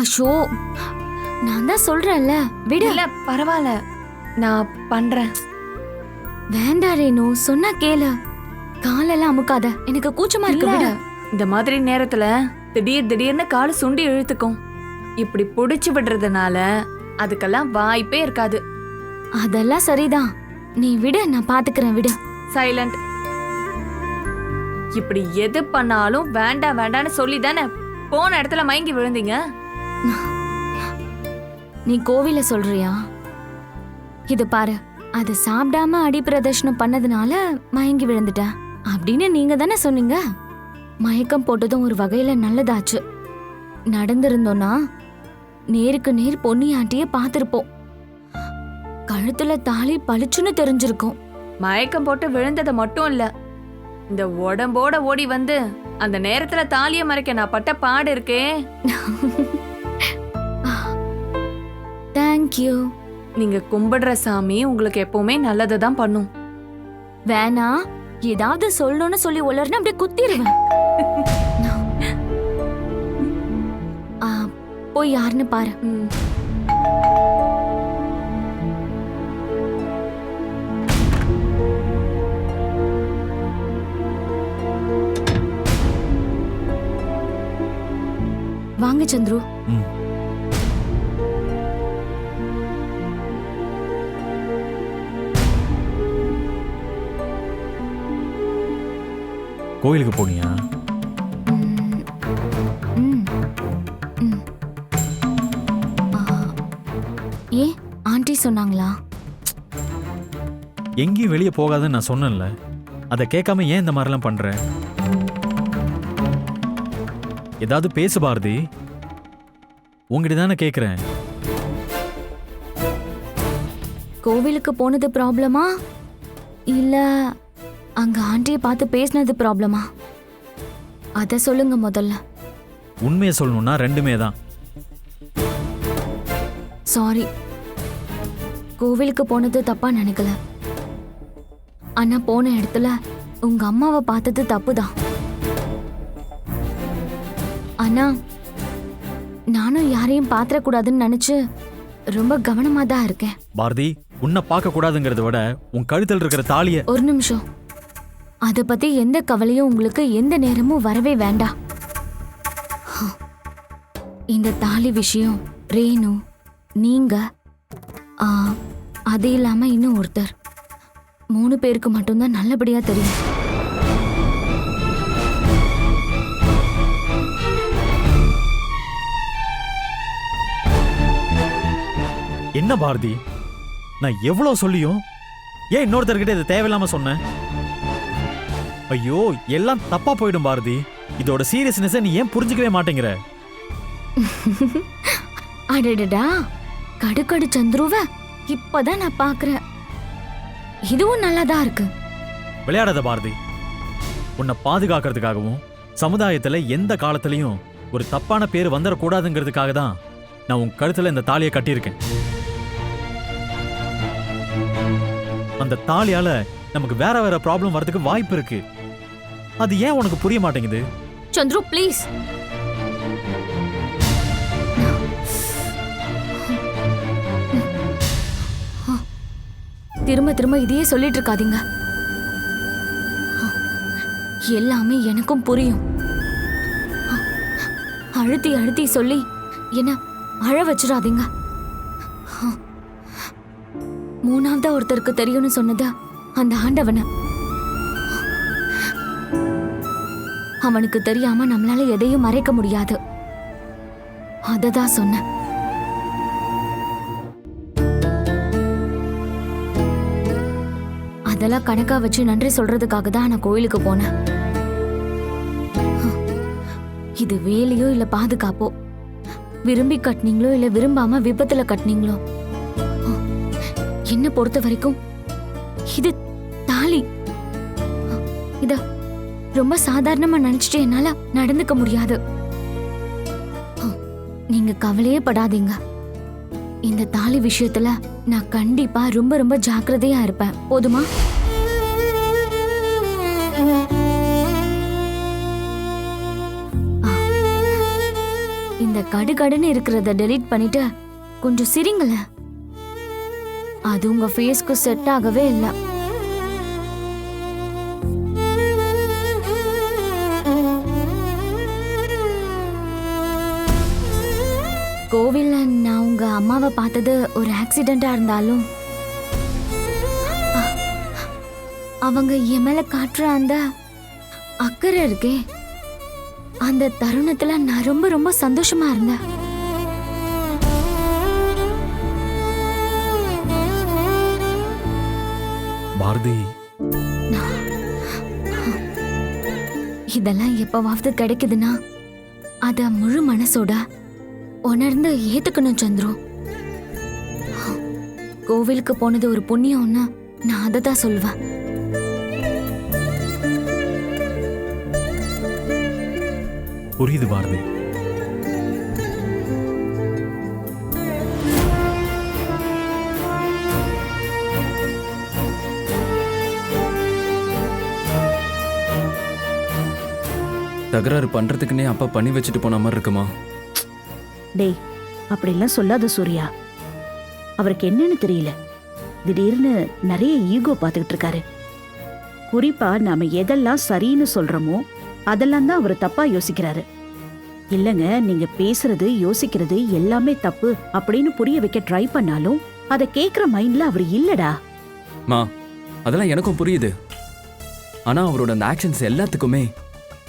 Ashore நான் தான் சொல்றேன்ல விடு. இல்ல பரவாயில்ல. நான் பண்றேன். வேண்டாம் ரேணு சொன்னா கேளு. காலெல்லாம் அமுக்காத. எனக்கு கூச்சமா இருக்கு விடு. இந்த மாதிரி நேரத்துல திடீர் திடீர்னு கால் சுண்டி இழுத்துக்கும். இப்படி புடிச்சு விடுறதுனால அதுக்கெல்லாம் வாய்ப்பே இருக்காது. அதெல்லாம் சரிதான். நீ விடு நான் பாத்துக்கிறேன் விடு. சைலண்ட். இப்படி எது பண்ணாலும் வேண்டாம் வேண்டாம்னு சொல்லி தானே போன இடத்துல மயங்கி விழுந்தீங்க? நீ கோவில சொல்றியா? இது பாரு அது சாப்பிடாம அடி பிரதர்ஷனம் பண்ணதுனால மயங்கி விழுந்துட்டேன் அப்படின்னு நீங்க தானே சொன்னீங்க? மயக்கம் போட்டதும் ஒரு வகையில நல்லதாச்சு. நடந்திருந்தோம்னா நேருக்கு நேர் பொன்னியாட்டியே பார்த்திருப்போம். கழுத்துல தாலி பளிச்சுன்னு தெரிஞ்சிருக்கும். மயக்கம் போட்டு விழுந்தது மட்டும் இல்ல. இந்த உடம்போட ஓடி வந்து அந்த நேரத்துல தாலியை மறைக்க நான் பட்ட பாடு இருக்கே. தேங்க்யூ நீங்க கும்பிடுற சாமி உங்களுக்கு எப்பவுமே நல்லதை தான் பண்ணும். வேணா ஏதாவது சொல்லணும்னு சொல்லி உளர்னு அப்படியே குத்திடுவேன் ஆ, போய் யாருன்னு பாரு. ம். வாங்க சந்துரு. ம். கோயிலுக்கு போனியா? ஏன் ஆண்டி சொன்னாங்களா? எங்கேயும் வெளியே போகாதுன்னு நான் சொன்னேன்ல. அதை கேட்காம ஏன் இந்த மாதிரிலாம் பண்ற? ஏதாவது பேசு பாரதி. உங்ககிட்ட தானே கேட்குறேன் கோவிலுக்கு போனது ப்ராப்ளமா? இல்ல அங்க ஆண்டியை பார்த்து பேசினது ப்ராப்ளமா அத சொல்லுங்க முதல்ல. உண்மையை சொல்லணும்னா ரெண்டுமே தான். சாரி கோவிலுக்கு போனது தப்பா நினைக்கல. ஆனா போன இடத்துல உங்க அம்மாவை பார்த்தது தப்புதான் ஆனா நானும் யாரையும் பாத்திரக்கூடாதுன்னு நினைச்சு ரொம்ப கவனமா தான் இருக்கேன். பாரதி உன்னை பார்க்க கூடாதுங்கிறத விட உன் கழுத்தில் இருக்கிற தாலிய ஒரு நிமிஷம். அதை பத்தி எந்த கவலையும் உங்களுக்கு எந்த நேரமும் வரவே வேண்டாம் இந்த தாலி விஷயம் ரேணு நீங்க அது இல்லாம இன்னும் ஒருத்தர். மூணு பேருக்கு மட்டும்தான் நல்லபடியா தெரியும். என்ன பாரதி? நான் எவ்வளவு சொல்லியும் ஏன் இன்னொருத்தர்கிட்ட இதை தேவையில்லாம சொன்னேன்? ஐயோ எல்லாம் தப்பா போயிடும் பாரதி. இதோட சீரியஸ்னஸை நீ ஏன் புரிஞ்சுக்கவே மாட்டேங்கிற? அடடடா கடுக்கடு சந்துருவ இப்பதான் நான் பாக்குறேன். இதுவும் நல்லாதான் இருக்கு. விளையாடாத பாரதி. உன்னை பாதுகாக்கிறதுக்காகவும் சமுதாயத்துல எந்த காலத்திலையும் ஒரு தப்பான பேர் வந்துடக்கூடாதுங்கிறதுக்காக தான் நான் உன் கழுத்துல இந்த தாலியை கட்டியிருக்கேன். அந்த தாலியால நமக்கு வேற வேற ப்ராப்ளம் வரதுக்கு வாய்ப்பு இருக்கு. அது ஏன் உனக்கு புரிய மாட்டேங்குது? சந்துரு ப்ளீஸ் திரும்ப திரும்ப இதையே சொல்லிட்டு இருக்காதீங்க. எல்லாமே எனக்கும் புரியும். அழுத்தி அழுத்தி சொல்லி என்ன அழ வச்சிடாதீங்க. மூணாவதா ஒருத்தருக்கு தெரியும்னு சொன்னது அந்த ஆண்டவனை. அவனுக்கு தெரியாம நம்மளால எதையும் மறைக்க முடியாது. அததான் சொன்னேன். அதெல்லாம் கணக்கா வச்சு நன்றி சொல்றதுக்காக தான் நான் கோயிலுக்கு போனேன். இது வேலையோ இல்ல பாதுகாப்போ? விரும்பி கட்டினீங்களோ இல்ல விரும்பாம விபத்துல கட்டினீங்களோ? என்ன பொறுத்த வரைக்கும் இது தாலி. இத ரொம்ப சாதாரணமா நினைச்சிட்டு என்னால நடந்துக்க முடியாது. நீங்க கவலையே படாதீங்க. இந்த தாலி விஷயத்துல நான் கண்டிப்பா ரொம்ப ரொம்ப ஜாக்கிரதையா இருப்பேன். போதுமா? இந்த கடுகடுன்னு இருக்கிறத டெலீட் பண்ணிட்டு கொஞ்சம் சிரிங்களேன். அது உங்க ஃபேஸ்க்கு செட் ஆகவே இல்லை. பார்த்தது ஒரு ஆக்சிடென்டா இருந்தாலும் அவங்க என் மேல காட்டுற அந்த அக்கறை இருக்கே அந்த தருணத்துல நான் ரொம்ப ரொம்ப சந்தோஷமா இருந்தேன். பாரதி இதெல்லாம் எப்பவாவது கிடைக்குதுன்னா அத முழு மனசோட உணர்ந்து ஏத்துக்கணும் சந்துரு. கோவிலுக்கு போனது ஒரு புண்ணியம்னு நான் அதை தான் சொல்லுவேன் புரியுது பாரதி. தகராறு பண்றதுக்குன்னே அப்பா பண்ணி வச்சுட்டு போன மாதிரி இருக்குமா? டேய் அப்படிலாம் சொல்லாத சூர்யா. அவருக்கு என்னன்னு தெரியல. திடீர்னு நிறைய ஈகோ பார்த்துக்கிட்டு இருக்காரு. குறிப்பா நாம எதெல்லாம் சரின்னு சொல்றோமோ அதெல்லாம் தான் அவர் தப்பா யோசிக்கிறாரு. இல்லங்க நீங்க பேசுறது யோசிக்கிறது எல்லாமே தப்பு அப்படின்னு புரிய வைக்க ட்ரை பண்ணாலும் அதை கேக்குற மைண்ட்ல அவர் இல்லடா. மா அதெல்லாம் எனக்கும் புரியுது. ஆனா அவரோட அந்த ஆக்ஷன்ஸ் எல்லாத்துக்குமே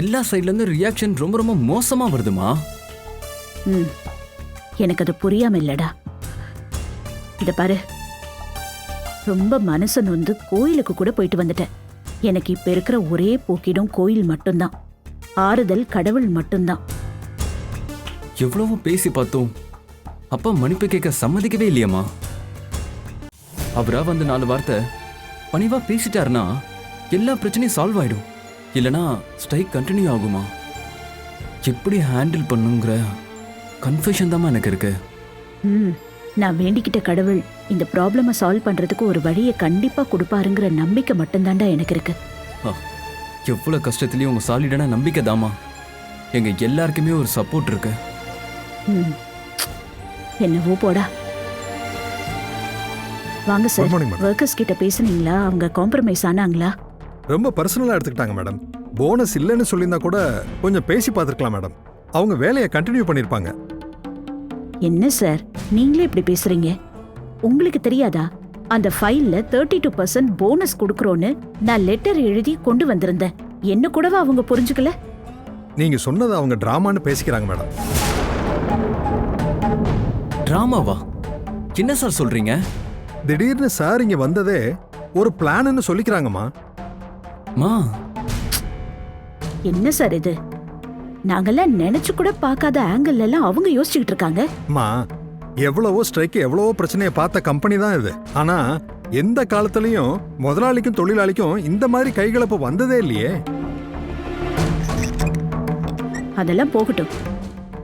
எல்லா சைட்ல இருந்து ரியாக்ஷன் ரொம்ப ரொம்ப மோசமா வருதுமா. ம் எனக்கு அது புரியாம இல்லடா. இத பாரு. ரொம்ப மனசு நொந்து கோயிலுக்கு கூட போயிட்டு வந்துட்டேன். எனக்கு இப்ப இருக்கிற ஒரே போக்கிடம் கோயில் மட்டும்தான். ஆறுதல் கடவுள் மட்டும்தான். எவ்வளவோ பேசி பார்த்தோம். அப்பா மன்னிப்பு கேட்க சம்மதிக்கவே இல்லையம்மா. அவரா வந்து நாலு வார்த்தை பணிவா பேசிட்டாருன்னா எல்லா பிரச்சனையும் சால்வ் ஆயிடும். இல்லனா ஸ்ட்ரைக் கண்டினியூ ஆகுமா? எப்படி ஹேண்டில் பண்ணுங்கிற கன்ஃபியூஷன் தாம்மா எனக்கு இருக்கு. ம். நான் வேண்டிக்கிட்ட கடவுள் இந்த ப்ராப்ளமை சால்வ் பண்றதுக்கு ஒரு வழியை கண்டிப்பா கொடுப்பாருங்கிற நம்பிக்கை மட்டும்தான்டா எனக்கு இருக்கு. எவ்வளவு கஷ்டத்துலயும் உங்க சாலிடான நம்பிக்கை தாமா எங்க எல்லாருக்குமே ஒரு சப்போர்ட் இருக்கு. ம். என்னவோ போடா. வாங்க சார் ஒர்க்கர்ஸ் கிட்ட பேசுனீங்களா? அவங்க காம்ப்ரமைஸ் ஆனாங்களா? ரொம்ப பர்சனலாக எடுத்துக்கிட்டாங்க மேடம் போனஸ் இல்லைன்னு சொல்லியிருந்தா கூட கொஞ்சம் பேசி பார்த்துருக்கலாம் மேடம் அவங்க வேலையை கண்டினியூ பண்ணியிருப்பாங்க. என்ன சார்? நீங்களே இப்படி பேசுறீங்க? உங்களுக்கு தெரியாதா? அந்த ஃபைல்ல தேர்ட்டி டூ பர்சன்ட் போனஸ் கொடுக்கறோன்னு நான் லெட்டர் எழுதி கொண்டு வந்திருந்தேன். என்ன கூடவா அவங்க புரிஞ்சுக்கல? நீங்கள் சொன்னதை அவங்க ட்ராமான்னு பேசிக்கிறாங்க மேடம். டிராமாவா என்ன சார் சொல்றீங்க? திடீர்னு சார் இங்கே வந்ததே ஒரு பிளான்னு சொல்லிக்கிறாங்கம்மா. மா. என்ன சார் இது? நாங்கெல்லாம் நினைச்சு கூட பார்க்காத ஆங்கிள் எல்லாம் அவங்க யோசிச்சுக்கிட்டு இருக்காங்க. அம்மா எவ்வளவோ ஸ்ட்ரைக்கு எவ்வளவோ பிரச்சனையை பார்த்த கம்பெனி தான் இது. ஆனால் எந்த காலத்துலேயும் முதலாளிக்கும் தொழிலாளிக்கும் இந்த மாதிரி கைகலப்பு வந்ததே இல்லையே. அதெல்லாம் போகட்டும்.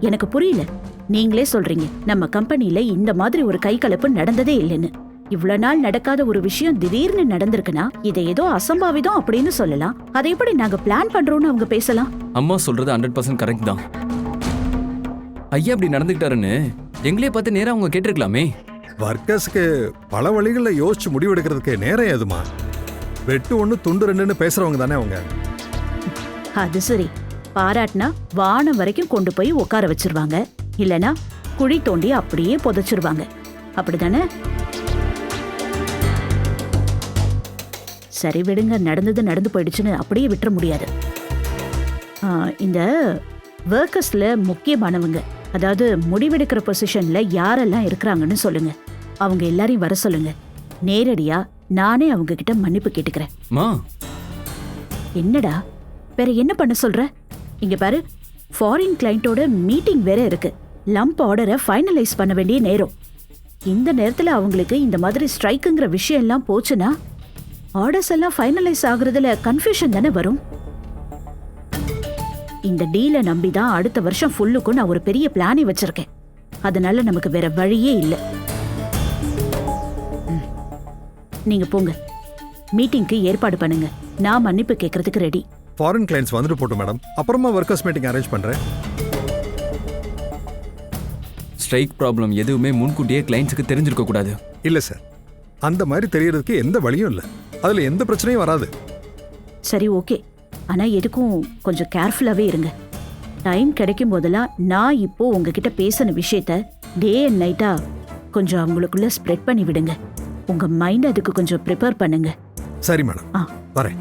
எனக்கு புரியல. நீங்களே சொல்றீங்க நம்ம கம்பெனில இந்த மாதிரி ஒரு கை கலப்பு நடந்ததே இல்லைன்னு. இவ்வளவு நாள் நடக்காத ஒரு விஷயம் திடீர்னு நடந்திருக்குன்னா இதை ஏதோ அசம்பாவிதம் அப்படின்னு சொல்லலாம். அதை எப்படி நாங்க பிளான் பண்றோம்னு அவங்க பேசலாம்? அம்மா சொல்றது ஹண்ட்ரட் பர்சன்ட் கரெக்ட் தான். ஐயா இப்படி நடந்துக்கிட்டாருன்னு எங்களே பார்த்து நேரா அவங்க கேட்டிருக்கலாமே. ஒர்க்கர்ஸ்க்கு பல வழிகளில் யோசிச்சு முடிவெடுக்கிறதுக்கு நேரம் ஏதுமா வெட்டு ஒன்று துண்டு ரெண்டுன்னு பேசுகிறவங்க தானே அவங்க. அது சரி. பாராட்டினா வானம் வரைக்கும் கொண்டு போய் உட்கார வச்சிருவாங்க. இல்லனா குழி தோண்டி அப்படியே புதைச்சிருவாங்க. அப்படிதானே? சரி விடுங்க நடந்தது நடந்து போயிடுச்சுன்னு அப்படியே விட்டுற முடியாது. இந்த ஒர்க்கர்ஸ்ல முக்கியமானவங்க அதாவது முடிவெடுக்கிற பொசிஷன்ல யாரெல்லாம் இருக்கிறாங்கன்னு சொல்லுங்க. அவங்க எல்லாரையும் வர சொல்லுங்க. நேரடியா நானே அவங்க கிட்ட மன்னிப்பு கேட்டுக்கிறேன். மா. என்னடா? வேற என்ன பண்ண சொல்ற? இங்க பாரு ஃபாரின் கிளையண்டோட மீட்டிங் வேற இருக்கு. லம்ப் ஆர்டரை ஃபைனலைஸ் பண்ண வேண்டிய நேரம். இந்த நேரத்துல அவங்களுக்கு இந்த மாதிரி ஸ்ட்ரைக்குங்கிற விஷயம் எல்லாம் போச்சுன்னா ஆர்டர்ஸ் எல்லாம் ஃபைனலைஸ் ஆகுறதுல கன்ஃபியூஷன் தானே வரும்? இந்த டீலை நம்பி தான் அடுத்த வருஷம் ஃபுல்லுக்கும் நான் ஒரு பெரிய பிளானே வச்சிருக்கேன். அதனால நமக்கு வேற வழியே இல்லை. நீங்க போங்க. மீட்டிங்க்கு ஏற்பாடு பண்ணுங்க. நான் மன்னிப்பு கேட்கறதுக்கு ரெடி ஃபாரின் கிளைண்ட்ஸ் வந்துட்டு போட்டோம் மேடம் அப்புறமா ஒர்க்கர்ஸ் மீட்டிங் அரேஞ்ச் பண்ணுறேன் ஸ்ட்ரைக் ப்ராப்ளம் எதுவுமே முன்கூட்டியே கிளைண்ட்ஸுக்கு தெரிஞ்சிருக்க கூடாது. இல்ல சார் அந்த மாதிரி தெரியறதுக்கு எந்த வழியும் இல்ல. அதுல எந்த பிரச்சனையும் வராது. சரி ஓகே. ஆனா எதுக்கும் கொஞ்சம் கேர்ஃபுல்லாவே இருங்க. டைம் கிடைக்கும் போதெல்லாம் நான் இப்போ உங்ககிட்ட பேசின விஷயத்த டே அண்ட் நைட்டா கொஞ்சம் அவங்களுக்குள்ள ஸ்ப்ரெட் பண்ணி விடுங்க. உங்க மைண்ட் அதுக்கு கொஞ்சம் ப்ரிப்பேர் பண்ணுங்க. சரி மேடம். ஆ. வரேன்.